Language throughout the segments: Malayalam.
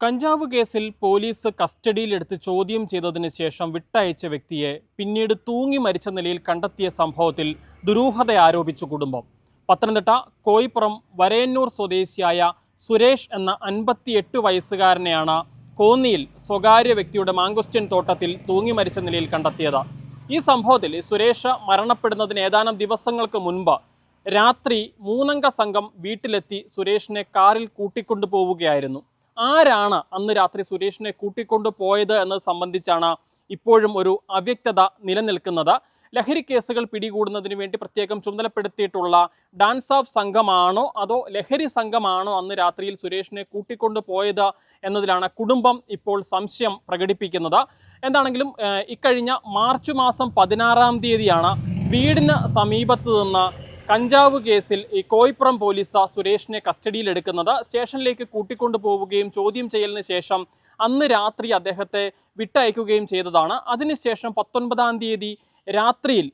കഞ്ചാവ് കേസിൽ പോലീസ് കസ്റ്റഡിയിലെടുത്ത് ചോദ്യം ചെയ്തതിന് ശേഷം വിട്ടയച്ച വ്യക്തിയെ പിന്നീട് തൂങ്ങി മരിച്ച നിലയിൽ കണ്ടെത്തിയ സംഭവത്തിൽ ദുരൂഹത ആരോപിച്ചു കുടുംബം. പത്തനംതിട്ട കോയിപ്പുറം വരയന്നൂർ സ്വദേശിയായ സുരേഷ് എന്ന അൻപത്തിയെട്ട് വയസ്സുകാരനെയാണ് കോന്നിയിൽ സ്വകാര്യ വ്യക്തിയുടെ മാങ്കുസ്റ്റ്യൻ തോട്ടത്തിൽ തൂങ്ങി മരിച്ച നിലയിൽ കണ്ടെത്തിയത്. ഈ സംഭവത്തിൽ സുരേഷ് മരണപ്പെടുന്നതിന് ഏതാനും ദിവസങ്ങൾക്ക് മുൻപ് രാത്രി മൂന്നംഗ സംഘം വീട്ടിലെത്തി സുരേഷിനെ കാറിൽ കൂട്ടിക്കൊണ്ടു പോവുകയായിരുന്നു ആരാണ് അന്ന് രാത്രി സുരേഷിനെ കൂട്ടിക്കൊണ്ടു പോയത് എന്നത് സംബന്ധിച്ചാണ് ഇപ്പോഴും ഒരു അവ്യക്തത നിലനിൽക്കുന്നത്. ലഹരി കേസുകൾ പിടികൂടുന്നതിന് വേണ്ടി പ്രത്യേകം ചുമതലപ്പെടുത്തിയിട്ടുള്ള ഡാൻസ് ഓഫ് സംഘമാണോ അതോ ലഹരി സംഘമാണോ അന്ന് രാത്രിയിൽ സുരേഷിനെ കൂട്ടിക്കൊണ്ടു പോയത് എന്നതിലാണ് കുടുംബം ഇപ്പോൾ സംശയം പ്രകടിപ്പിക്കുന്നത്. എന്താണെങ്കിലും ഇക്കഴിഞ്ഞ മാർച്ച് മാസം പതിനാറാം തീയതിയാണ് വീടിന് സമീപത്ത് നിന്ന് കഞ്ചാവ് കേസിൽ ഈ കോയിപ്പുറം പോലീസ് സുരേഷിനെ കസ്റ്റഡിയിലെടുക്കുന്നത്. സ്റ്റേഷനിലേക്ക് കൂട്ടിക്കൊണ്ടു പോവുകയും ചോദ്യം ചെയ്യലിന് ശേഷം അന്ന് രാത്രി അദ്ദേഹത്തെ വിട്ടയക്കുകയും ചെയ്തതാണ്. അതിനുശേഷം പത്തൊൻപതാം തീയതി രാത്രിയിൽ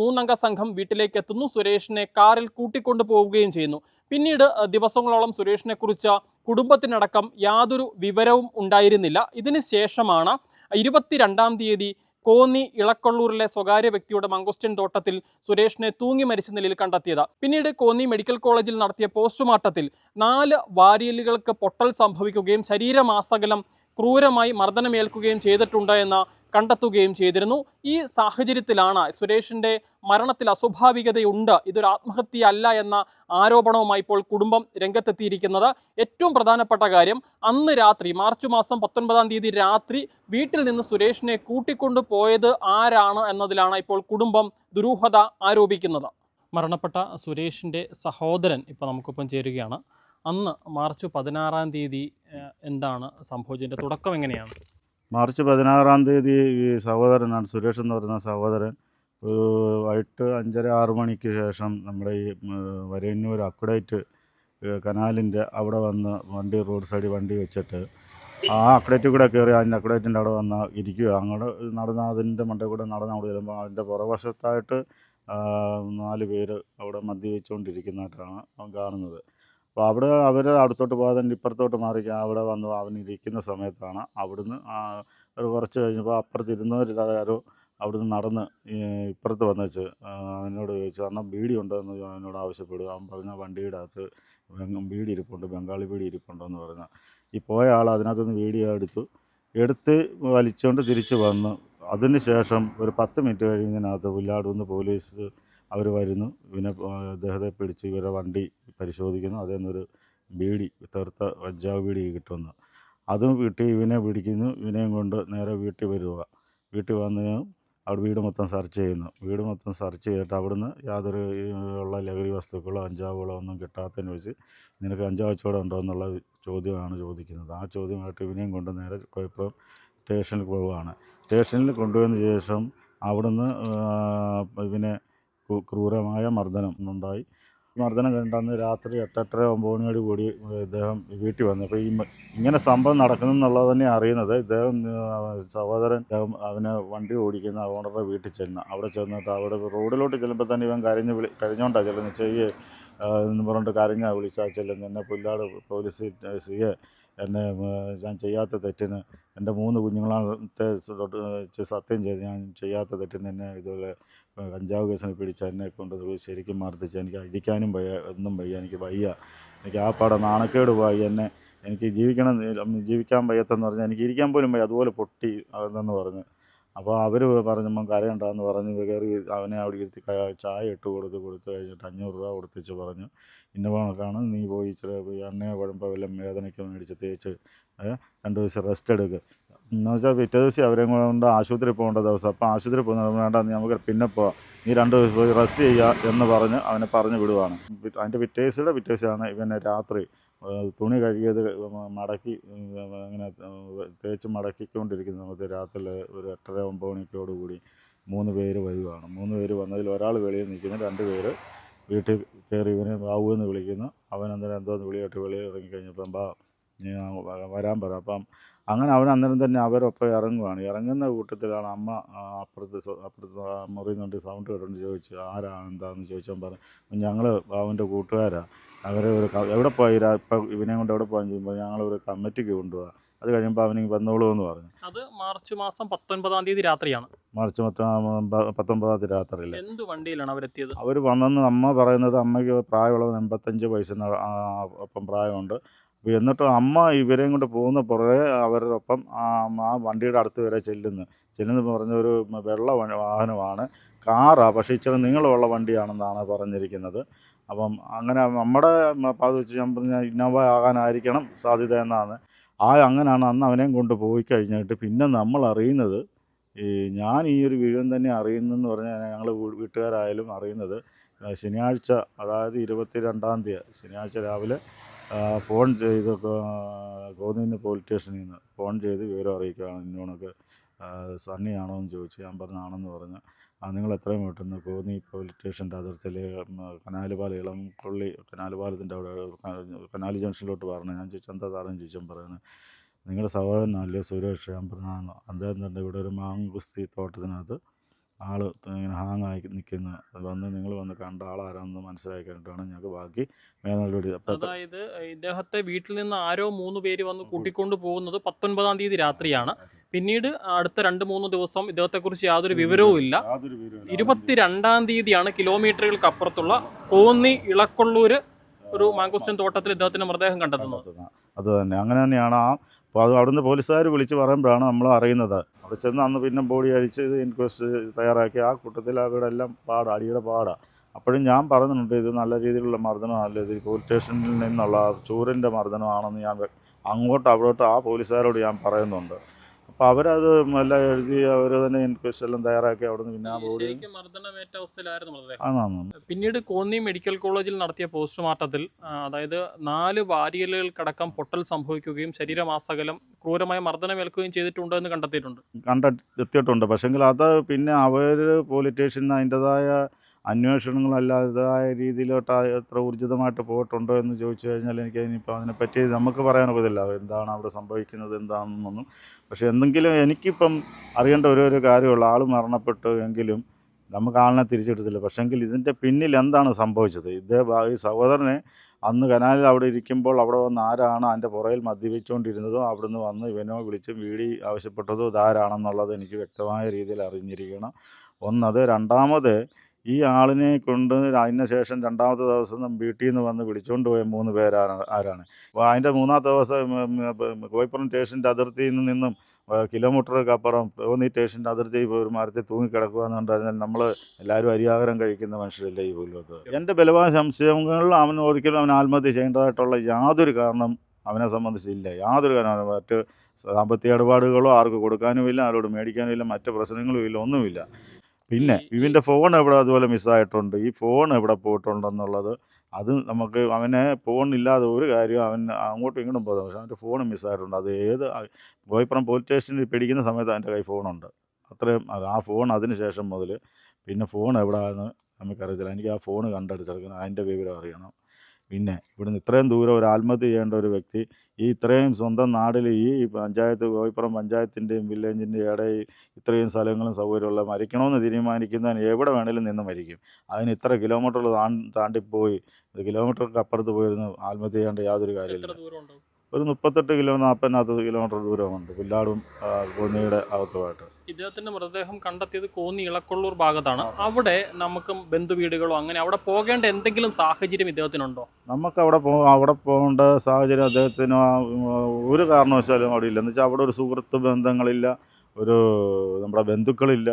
മൂന്നംഗ സംഘം വീട്ടിലേക്ക് എത്തുന്നു. സുരേഷിനെ കാറിൽ കൂട്ടിക്കൊണ്ടു പോവുകയും ചെയ്യുന്നു. പിന്നീട് ദിവസങ്ങളോളം സുരേഷിനെ കുറിച്ച് കുടുംബത്തിനടക്കം യാതൊരു വിവരവും ഉണ്ടായിരുന്നില്ല. ഇതിന് ശേഷമാണ് ഇരുപത്തിരണ്ടാം തീയതി കോന്നി ഇളക്കൊള്ളൂരിലെ സ്വകാര്യ വ്യക്തിയുടെ മംഗോസ്റ്റിൻ തോട്ടത്തിൽ സുരേഷിനെ തൂങ്ങി മരിച്ച നിലയിൽ കണ്ടെത്തിയത്. പിന്നീട് കോന്നി മെഡിക്കൽ കോളേജിൽ നടത്തിയ പോസ്റ്റ്മോർട്ടത്തിൽ നാല് വാരിയലുകൾക്ക് പൊട്ടൽ സംഭവിക്കുകയും ശരീരമാസകലം ക്രൂരമായി മർദ്ദനമേൽക്കുകയും ചെയ്തിട്ടുണ്ട് എന്ന് കണ്ടെത്തുകയും ചെയ്തിരുന്നു. ഈ സാഹചര്യത്തിലാണ് സുരേഷിന്റെ മരണത്തിൽ അസ്വാഭാവികതയുണ്ട്. ഇതൊരു ആത്മഹത്യ അല്ല എന്ന ആരോപണവുമായി ഇപ്പോൾ കുടുംബം രംഗത്തെത്തിയിരിക്കുന്നത്. ഏറ്റവും പ്രധാനപ്പെട്ട കാര്യം അന്ന് രാത്രി മാർച്ച് മാസം പത്തൊൻപതാം തീയതി രാത്രി വീട്ടിൽ നിന്ന് സുരേഷിനെ കൂട്ടിക്കൊണ്ടു പോയത് ആരാണ് എന്നതിലാണ് ഇപ്പോൾ കുടുംബം ദുരൂഹത ആരോപിക്കുന്നത്. മരണപ്പെട്ട സുരേഷിന്റെ സഹോദരൻ ഇപ്പോൾ നമുക്കൊപ്പം ചേരുകയാണ്. അന്ന് മാർച്ച് പതിനാറാം തീയതി എന്താണ് സംഭവിച്ചതിന്റെ തുടക്കം എങ്ങനെയാണ്? മാർച്ച് പതിനാറാം തീയതി ഈ സഹോദരനാണ് സുരേഷ് എന്ന് പറയുന്ന സഹോദരൻ ഒരു വൈകിട്ട് അഞ്ചര ആറ് മണിക്ക് ശേഷം നമ്മുടെ ഈ വരയന്നൂർ അക്കുഡേറ്റ് കനാലിന്റെ അവിടെ വന്ന് വണ്ടി റോഡ് സൈഡിൽ വണ്ടി വെച്ചിട്ട് ആ അക്കുഡേറ്റിൽ കൂടെ കയറി അതിന്റെ അക്കുഡേറ്റിന്റെ അവിടെ വന്ന് ഇരിക്കുക. അങ്ങോട്ട് നടന്ന അതിന്റെ മണ്ടയിൽ കൂടെ നടന്ന് അവിടെ ചെല്ലുമ്പോൾ അതിന്റെ പുറവശത്തായിട്ട് നാല് പേര് അവിടെ മദ്യപിച്ചുകൊണ്ടിരിക്കുന്നതായിട്ടാണ് അവൻ കാണുന്നത്. അപ്പോൾ അവിടെ അവർ അടുത്തോട്ട് പോകാതെ തന്നെ ഇപ്പുറത്തോട്ട് മാറി അവിടെ വന്ന് അവൻ ഇരിക്കുന്ന സമയത്താണ് അവിടുന്ന് ഒരു കുറച്ച് കഴിഞ്ഞപ്പോൾ അപ്പുറത്ത് ഇരുന്നവരാരോ അവിടുന്ന് നടന്ന് ഇപ്പുറത്ത് വന്ന് വെച്ച് അവനോട് ചോദിച്ചു കാരണം ബീഡി ഉണ്ടോ? എന്ന് അവനോട് ആവശ്യപ്പെടുക. അവൻ പറഞ്ഞ വണ്ടിയുടെ അകത്ത് ബീഡി ഇരിപ്പുണ്ട് ബംഗാളി ബീഡി ഇരിപ്പുണ്ടെന്ന് പറഞ്ഞാൽ ഈ പോയ ആൾ അതിനകത്തുനിന്ന് വീഡിയോ എടുത്തു. എടുത്ത് വലിച്ചുകൊണ്ട് തിരിച്ച് വന്നു. അതിന് ശേഷം ഒരു പത്ത് മിനിറ്റ് കഴിയുന്നതിനകത്ത് പുല്ലാടുന്ന് പോലീസ് അവർ വരുന്നു. ഇവനെ അദ്ദേഹത്തെ പിടിച്ച് ഇവരെ വണ്ടി പരിശോധിക്കുന്നു. അതിൽ നിന്നൊരു ബീഡി തെറുത്ത കഞ്ചാവ് ബീഡി കിട്ടുന്നു. അതും കിട്ടി ഇവനെ പിടിക്കുന്നു. ഇവനെയും കൊണ്ട് നേരെ വീട്ടിൽ വരിക വീട്ടിൽ വന്ന് അവിടെ വീട് മൊത്തം സെർച്ച് ചെയ്യുന്നു. വീട് മൊത്തം സെർച്ച് ചെയ്തിട്ട് അവിടുന്ന് യാതൊരു ഉള്ള ലഹരി വസ്തുക്കളോ അഞ്ചാവുകളോ ഒന്നും കിട്ടാത്തതിന് വെച്ച് നിനക്ക് അഞ്ചാവ് കച്ചവടം ഉണ്ടോ എന്നുള്ള ചോദ്യമാണ് ചോദിക്കുന്നത്. ആ ചോദ്യമായിട്ട് ഇവനെയും കൊണ്ട് നേരെ കുഴപ്പം സ്റ്റേഷനിൽ പോവുകയാണ്. സ്റ്റേഷനിൽ കൊണ്ടുപോയതിന് ശേഷം അവിടുന്ന് ഇവനെ ക്രൂരമായ മർദ്ദനം ഉണ്ടായി. മർദ്ദനം കണ്ടന്ന് രാത്രി എട്ടെട്ടര ഒമ്പത് മണിയോട് കൂടി ഇദ്ദേഹം വീട്ടിൽ വന്നു. അപ്പോൾ ഈ ഇങ്ങനെ സംഭവം നടക്കുന്നു എന്നുള്ളത് തന്നെ അറിയുന്നത് ഇദ്ദേഹം സഹോദരൻ ഇദ്ദേഹം അവന് വണ്ടി ഓടിക്കുന്ന ഓണറുടെ വീട്ടിൽ ചെന്ന്. അവിടെ ചെന്നിട്ട് അവിടെ റോഡിലോട്ട് ചെല്ലുമ്പോൾ തന്നെ ഇവൻ കരഞ്ഞ് വിളി കരഞ്ഞോണ്ടാണ് ചെല്ലുന്നത് ചെയ്യ് എന്ന് പറഞ്ഞിട്ട് കരഞ്ഞ വിളിച്ചാൽ ചെല്ലുന്നത് എന്നെ പുല്ലാട് പോലീസ് സിയെ എന്നെ ഞാൻ ചെയ്യാത്ത തെറ്റിന് എന്റെ മൂന്ന് കുഞ്ഞുങ്ങളത്തെ സത്യം ചെയ്ത് ഞാൻ ചെയ്യാത്ത തെറ്റിന് എന്നെ ഇതുപോലെ കഞ്ചാവ് കേസിന് പിടിച്ച എന്നെ കൊണ്ട് ശരിക്കും മർദ്ദിച്ച് എനിക്ക് ഇരിക്കാനും വയ്യ ഒന്നും വയ്യ എനിക്ക് വയ്യ. എനിക്ക് ആ പാടെ നാണക്കേട് പോയി. എന്നെ എനിക്ക് ജീവിക്കണം ജീവിക്കാൻ വയ്യത്തെന്ന് പറഞ്ഞാൽ എനിക്ക് ഇരിക്കാൻ പോലും വയ്യ. അതുപോലെ പൊട്ടി അതെന്ന് പറഞ്ഞ്. അപ്പോൾ അവർ പറഞ്ഞപ്പം കരയണ്ടെന്ന് പറഞ്ഞ് കയറി അവനെ അവിടെ ഇരുത്തി ചായ ഇട്ട് കൊടുത്ത് കൊടുത്ത് കഴിഞ്ഞിട്ട് അഞ്ഞൂറ് രൂപ കൊടുത്തിച്ച് പറഞ്ഞു. ഇന്ന കണക്കാണ്. നീ പോയി ഇച്ചിരി എണ്ണയോ കുഴമ്പോ വല്ലതും വേദനയ്ക്ക് മേടിച്ച് തേച്ച് രണ്ട് ദിവസം റെസ്റ്റ് എടുക്കുക എന്ന് വെച്ചാൽ പിറ്റേ ദിവസം അവരെയും കൊണ്ട് ആശുപത്രി പോകേണ്ട ദിവസം. അപ്പോൾ ആശുപത്രി പോകുന്നത് വേണ്ട നമുക്ക് പിന്നെ പോവാം നീ രണ്ട് ദിവസം പോയി റെസ്റ്റ് ചെയ്യുക എന്ന് പറഞ്ഞ് അവനെ പറഞ്ഞു വിടുവാണ്. അതിന്റെ പിറ്റേ ദിവസയുടെ പിറ്റേ ദിവസമാണ് ഇവനെ രാത്രി തുണി കഴുകിയത് മടക്കി അങ്ങനെ തേച്ച് മടക്കിക്കൊണ്ടിരിക്കുന്ന സമയത്ത് രാത്രി ഒരു എട്ടര ഒമ്പത് മണിക്കോടുകൂടി മൂന്ന് പേര് വരുവാണ്. മൂന്ന് പേര് വന്നതിൽ ഒരാൾ വെളിയിൽ നിൽക്കുന്നു രണ്ട് പേര് വീട്ടിൽ കയറി ഇവനെ ബാബു എന്ന് വിളിക്കുന്നു. അവൻ അന്നേരം എന്തോന്ന് വിളിയായിട്ട് വെളിയിൽ ഇറങ്ങിക്കഴിഞ്ഞപ്പം ബാ വരാൻ പറ. അപ്പം അങ്ങനെ അവൻ അന്നേരം തന്നെ അവരൊപ്പം ഇറങ്ങുവാണ്. ഇറങ്ങുന്ന കൂട്ടത്തിലാണ് അമ്മ അപ്പുറത്ത് അപ്പുറത്ത് മുറിയിൽ നിന്നുകൊണ്ട് സൗണ്ട് കേട്ടോണ്ട് ചോദിച്ചു ആരാണ് എന്താണെന്ന് ചോദിച്ചാൽ പറഞ്ഞു ഞങ്ങൾ അവന്റെ കൂട്ടുകാരാണ് അവരെ ഒരു എവിടെ പോയി? ഇപ്പം ഇവനെ കൊണ്ട് എവിടെ പോകാൻ ചോദിക്കുമ്പോൾ ഞങ്ങളൊരു കമ്മിറ്റിക്ക് കൊണ്ടുപോകാം അത് കഴിയുമ്പോൾ അവനെ വന്നോളൂ എന്ന് പറഞ്ഞു. അത് മാർച്ച് മാസം പത്തൊൻപതാം തീയതി രാത്രിയാണ്. മാർച്ച് മൊത്തം പത്തൊമ്പതാം തീയതി രാത്രിയിൽ എന്ത് വണ്ടിയിലാണ് അവരെത്തിയത്? അവർ വന്നെന്ന് അമ്മ പറയുന്നത് അമ്മയ്ക്ക് പ്രായമുള്ളത് എൺപത്തഞ്ച് വയസ്സിന് ഒപ്പം പ്രായമുണ്ട്. എന്നിട്ടും അമ്മ ഇവരെയും കൊണ്ട് പോകുന്ന പുറകെ അവരുടെ ഒപ്പം ആ വണ്ടിയുടെ അടുത്ത് വരെ ചെല്ലുന്നു. ചെല്ലുന്ന പറഞ്ഞ ഒരു വെള്ള വാഹനമാണ്. കാറാണ് പക്ഷേ ഇച്ചിരി നീളമുള്ള വണ്ടിയാണെന്നാണ് പറഞ്ഞിരിക്കുന്നത്. അപ്പം അങ്ങനെ നമ്മുടെ അത് വെച്ച് ഞാൻ പറഞ്ഞ ഇന്നോവ ആകാനായിരിക്കണം സാധ്യത എന്നാണ്. ആ അങ്ങനെയാണ് അന്ന് അവനെയും കൊണ്ട് പോയി കഴിഞ്ഞിട്ട് പിന്നെ നമ്മൾ അറിയുന്നത് ഈ ഞാൻ ഈ ഒരു വിവരം തന്നെ അറിയുന്നതെന്ന് പറഞ്ഞാൽ ഞങ്ങൾ വീട്ടുകാരായാലും അറിയുന്നത് ശനിയാഴ്ച അതായത് ഇരുപത്തി രണ്ടാം തീയതി ശനിയാഴ്ച രാവിലെ ഫോൺ ചെയ്ത് കോന്നിന്ന് പോലീസ് സ്റ്റേഷനിൽ നിന്ന് ഫോൺ ചെയ്ത് വിവരം അറിയിക്കുകയാണ് ഇന്നോണക്ക്. സണ്ണിയാണോ എന്ന് ചോദിച്ചു ഞാൻ പറഞ്ഞു ആണെന്ന് പറഞ്ഞു. ആ നിങ്ങൾ എത്രയും പെട്ടെന്ന് കോന്നി പോലീസ് സ്റ്റേഷന്റെ അതിർത്തിയിൽ കനാലുപാല ഇളം കൊള്ളി കനാലുപാലത്തിന്റെ അവിടെ കനാൽ ജംഗ്ഷനിലോട്ട് പറഞ്ഞു. ഞാൻ ചോദിച്ചു എന്താ സാറേന്ന് ചോദിച്ചാൽ പറയുന്നത് നിങ്ങളുടെ സഹോദരനല്ലേ സുരേഷ്? ഞാൻ പറഞ്ഞാണ് അദ്ദേഹം തന്നെ ഇവിടെ ഒരു മാങ്കുസ്തി തോട്ടത്തിനകത്ത് ആൾ ഇങ്ങനെ ഹാങ്ങായി ആയി നിൽക്കുന്ന വന്ന് നിങ്ങൾ വന്ന് കണ്ട ആളാരാണെന്ന് മനസ്സിലാക്കി കഴിഞ്ഞിട്ടാണ് ഞങ്ങൾക്ക് ബാക്കി മേൽനടപടി അതായത് ഇദ്ദേഹത്തെ വീട്ടിൽ നിന്ന് ആരോ മൂന്ന് പേര് വന്ന് കൂട്ടിക്കൊണ്ട് പോകുന്നത് പത്തൊൻപതാം തീയതി രാത്രിയാണ്. പിന്നീട് അടുത്ത രണ്ട് മൂന്ന് ദിവസം ഇദ്ദേഹത്തെക്കുറിച്ച് യാതൊരു വിവരവും ഇല്ല. ഇരുപത്തിരണ്ടാം തീയതിയാണ് കിലോമീറ്ററുകൾക്ക് അപ്പുറത്തുള്ള കോന്നി ഇളക്കൊള്ളൂര് ഒരു മാങ്കുസ്റ്റൻ തോട്ടത്തിൽ ഇദ്ദേഹത്തിന്റെ മൃതദേഹം കണ്ടെത്തുന്നത്. കണ്ടെത്തുന്നത്. അത് തന്നെ. അങ്ങനെ തന്നെയാണ് ആ അപ്പോൾ അത് അവിടുന്ന് പോലീസുകാർ വിളിച്ച് പറയുമ്പോഴാണ് നമ്മൾ അറിയുന്നത്. അവിടെ ചെന്ന് അന്ന് പിന്നെ ബോഡി അഴിച്ച് ഇൻക്വസ്റ്റ് തയ്യാറാക്കി ആ കൂട്ടത്തിൽ അവിടെ എല്ലാം പാടാ അടിയുടെ പാടാ. അപ്പോഴും ഞാൻ പറയുന്നുണ്ട് ഇത് നല്ല രീതിയിലുള്ള മർദ്ദനമല്ല ഇത് പോലീസ് സ്റ്റേഷനിൽ നിന്നുള്ള ചൂരന്റെ മർദ്ദനമാണെന്ന് ഞാൻ അങ്ങോട്ട് അവിടോട്ട് ആ പോലീസുകാരോട് ഞാൻ പറയുന്നുണ്ട്. അപ്പോൾ അവരത് എല്ലാം എഴുതി അവർ തന്നെ ഇൻക്വസ്റ്റ് എല്ലാം തയ്യാറാക്കി അവിടെ നിന്ന് പിന്നെ ആ ബോഡി മർദ്ദനമേറ്റ അവസ്ഥയിലായിരുന്നു പിന്നീട് കോന്നി മെഡിക്കൽ കോളേജിൽ നടത്തിയ പോസ്റ്റ്മോർട്ടത്തിൽ അതായത് നാല് വാരിയലുകൾക്കടക്കം പൊട്ടൽ സംഭവിക്കുകയും ശരീരമാസകലം ക്രൂരമായ മർദ്ദനമേൽക്കുകയും ചെയ്തിട്ടുണ്ട് എന്ന് കണ്ടെത്തിയിട്ടുണ്ട്. കണ്ടെത്തിയിട്ടുണ്ട്. പക്ഷെങ്കിൽ അത് പിന്നെ അവർ പോലീസ് സ്റ്റേഷന് അതിന്റെതായ അന്വേഷണങ്ങളല്ലാതായ രീതിയിലോട്ട് എത്ര ഊർജിതമായിട്ട് പോയിട്ടുണ്ടോ എന്ന് ചോദിച്ചു കഴിഞ്ഞാൽ എനിക്ക് ഇനിയിപ്പോൾ അതിനെപ്പറ്റി നമുക്ക് പറയാനൊക്കത്തില്ല. എന്താണ് അവിടെ സംഭവിക്കുന്നത് എന്താണെന്നൊന്നും. പക്ഷേ എന്തെങ്കിലും എനിക്കിപ്പം അറിയേണ്ട ഒരു ഒരു കാര്യമുള്ള ആൾ മരണപ്പെട്ടു എങ്കിലും നമുക്ക് ആളിനെ തിരിച്ചെടുത്തില്ല. പക്ഷെങ്കിൽ ഇതിന്റെ പിന്നിൽ എന്താണ് സംഭവിച്ചത്? ഇതേ ഈ സഹോദരനെ അന്ന് കനാലിൽ അവിടെ ഇരിക്കുമ്പോൾ അവിടെ വന്ന് ആരാണ്? അതിന്റെ പുറയിൽ മദ്യപിച്ചുകൊണ്ടിരുന്നതോ അവിടുന്ന് വന്ന് ഇവനോ വിളിച്ചും വീടി ആവശ്യപ്പെട്ടതോ ഇതാരാണെന്നുള്ളത് എനിക്ക് വ്യക്തമായ രീതിയിൽ അറിഞ്ഞിരിക്കണം. ഒന്നത് രണ്ടാമത് ഈ ആളിനെ കൊണ്ട് അതിന് ശേഷം രണ്ടാമത്തെ ദിവസം വീട്ടിൽ നിന്ന് വന്ന് വിളിച്ചുകൊണ്ട് പോയ മൂന്ന് പേരാണ് ആരാണ്? അതിന്റെ മൂന്നാമത്തെ ദിവസം കോയിപ്പുറം സ്റ്റേഷന്റെ അതിർത്തിയിൽ നിന്നും കിലോമീറ്ററൊക്കെ അപ്പുറം തോന്നി സ്റ്റേഷന്റെ അതിർത്തി ഒരു മരത്തിൽ തൂങ്ങിക്കിടക്കുക എന്ന് പറഞ്ഞാൽ നമ്മൾ എല്ലാവരും അരിയാഹാരം കഴിക്കുന്ന മനുഷ്യരല്ലേ ഈ പോലത്ത് എന്റെ ബലമായ സംശയങ്ങളിൽ അവൻ ഒരിക്കലും അവൻ ആത്മഹത്യ ചെയ്യേണ്ടതായിട്ടുള്ള യാതൊരു കാരണം അവനെ സംബന്ധിച്ചില്ല. യാതൊരു കാരണം മറ്റ് സാമ്പത്തിക ഇടപാടുകളോ ആർക്ക് കൊടുക്കാനുമില്ല ആരോട് മേടിക്കാനുമില്ല മറ്റ് പ്രശ്നങ്ങളും ഇല്ല ഒന്നുമില്ല. പിന്നെ ഇവന്റെ ഫോൺ എവിടെ അതുപോലെ മിസ്സായിട്ടുണ്ട് ഈ ഫോൺ എവിടെ പോയിട്ടുണ്ടെന്നുള്ളത് അത് നമുക്ക് അവനെ ഫോൺ ഇല്ലാതെ ഒരു കാര്യം അവൻ അങ്ങോട്ടും ഇങ്ങോട്ടും പോകുന്നത് പക്ഷേ അവന്റെ ഫോൺ മിസ്സായിട്ടുണ്ട് അത് ഏത് കോയിപ്പുറം പോലീസ് സ്റ്റേഷനിൽ പിടിക്കുന്ന സമയത്ത് അവന്റെ കൈ ഫോണുണ്ട് അത്രയും അത് ആ ഫോൺ അതിന് ശേഷം മുതൽ പിന്നെ ഫോൺ എവിടെയാണെന്ന് നമുക്കറിയത്തില്ല. എനിക്ക് ആ ഫോൺ കണ്ടെടുത്തെടുക്കണം അതിന്റെ വിവരം അറിയണം. പിന്നെ ഇവിടുന്ന് ഇത്രയും ദൂരം ഒരു ആത്മഹത്യ ചെയ്യേണ്ട ഒരു വ്യക്തി ഈ ഇത്രയും സ്വന്തം നാട്ടിൽ ഈ പഞ്ചായത്ത് കോയിപ്പുറം പഞ്ചായത്തിന്റെയും വില്ലേജിന്റെയും ഇടയിൽ ഇത്രയും സ്ഥലങ്ങളും സൗകര്യമുള്ള മരിക്കണമെന്ന് തീരുമാനിക്കുന്നതിന് എവിടെ വേണേലും നിന്ന് മരിക്കും. അതിന് ഇത്ര കിലോമീറ്റർ താണ്ടിപ്പോയി. ഇത് കിലോമീറ്റർക്ക് അപ്പുറത്ത് പോയിരുന്നു ആത്മഹത്യ ചെയ്യേണ്ട യാതൊരു കാര്യമില്ല ഒരു മുപ്പത്തെട്ട് കിലോ നാൽപ്പതിനകത്ത് കിലോമീറ്റർ ദൂരമുണ്ട്. പുല്ലാടും കോന്നിയുടെ അകത്തുമായിട്ട്. ഇദ്ദേഹത്തിന്റെ മൃതദേഹം കണ്ടെത്തിയത് കോന്നി ഇളക്കൊള്ളൂർ ഭാഗത്താണ്. അവിടെ നമുക്ക് ബന്ധുവീടുകളോ അങ്ങനെ അവിടെ പോകേണ്ട എന്തെങ്കിലും സാഹചര്യം ഇദ്ദേഹത്തിനുണ്ടോ? നമുക്ക് അവിടെ പോ അവിടെ പോകേണ്ട സാഹചര്യം അദ്ദേഹത്തിന് ഒരു കാരണവശാലും അവിടെ ഇല്ല. എന്ന് വെച്ചാൽ അവിടെ ഒരു സുഹൃത്ത് ബന്ധങ്ങളില്ല ഒരു നമ്മുടെ ബന്ധുക്കളില്ല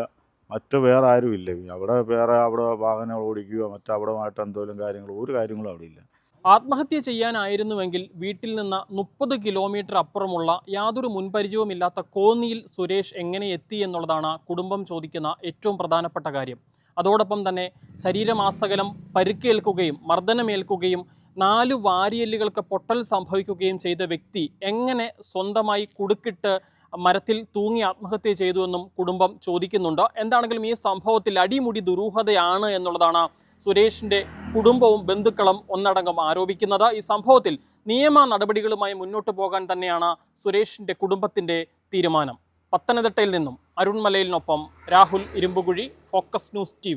മറ്റ് വേറെ ആരും ഇല്ല അവിടെ വേറെ അവിടെ വാഹനം ഓടിക്കുകയോ മറ്റവിടമായിട്ട് എന്തെങ്കിലും കാര്യങ്ങൾ ഒരു കാര്യങ്ങളും അവിടെ ഇല്ല. ആത്മഹത്യ ചെയ്യാനായിരുന്നുവെങ്കിൽ വീട്ടിൽ നിന്ന് മുപ്പത് കിലോമീറ്റർ അപ്പുറമുള്ള യാതൊരു മുൻപരിചയവുമില്ലാത്ത കോന്നിയിൽ സുരേഷ് എങ്ങനെ എത്തി എന്നുള്ളതാണ് കുടുംബം ചോദിക്കുന്ന ഏറ്റവും പ്രധാനപ്പെട്ട കാര്യം. അതോടൊപ്പം തന്നെ ശരീരമാസകലം പരുക്കേൽക്കുകയും മർദ്ദനമേൽക്കുകയും നാല് വാരിയല്ലുകൾക്ക് പൊട്ടൽ സംഭവിക്കുകയും ചെയ്ത വ്യക്തി എങ്ങനെ സ്വന്തമായി കുടുക്കിട്ട് മരത്തിൽ തൂങ്ങി ആത്മഹത്യ ചെയ്തുവെന്നും കുടുംബം ചോദിക്കുന്നുണ്ട്. എന്താണെങ്കിലും ഈ സംഭവത്തിൽ അടിമുടി ദുരൂഹതയാണ് എന്നുള്ളതാണ് സുരേഷിന്റെ കുടുംബവും ബന്ധുക്കളും ഒന്നടങ്കം ആരോപിക്കുന്നത് ഈ സംഭവത്തിൽ നിയമ നടപടികളുമായി മുന്നോട്ട് പോകാൻ തന്നെയാണ് സുരേഷിന്റെ കുടുംബത്തിന്റെ തീരുമാനം. പത്തനംതിട്ടയിൽ നിന്നും അരുൺമലയിലിനൊപ്പം Rahul Irumpukuzhi focus news T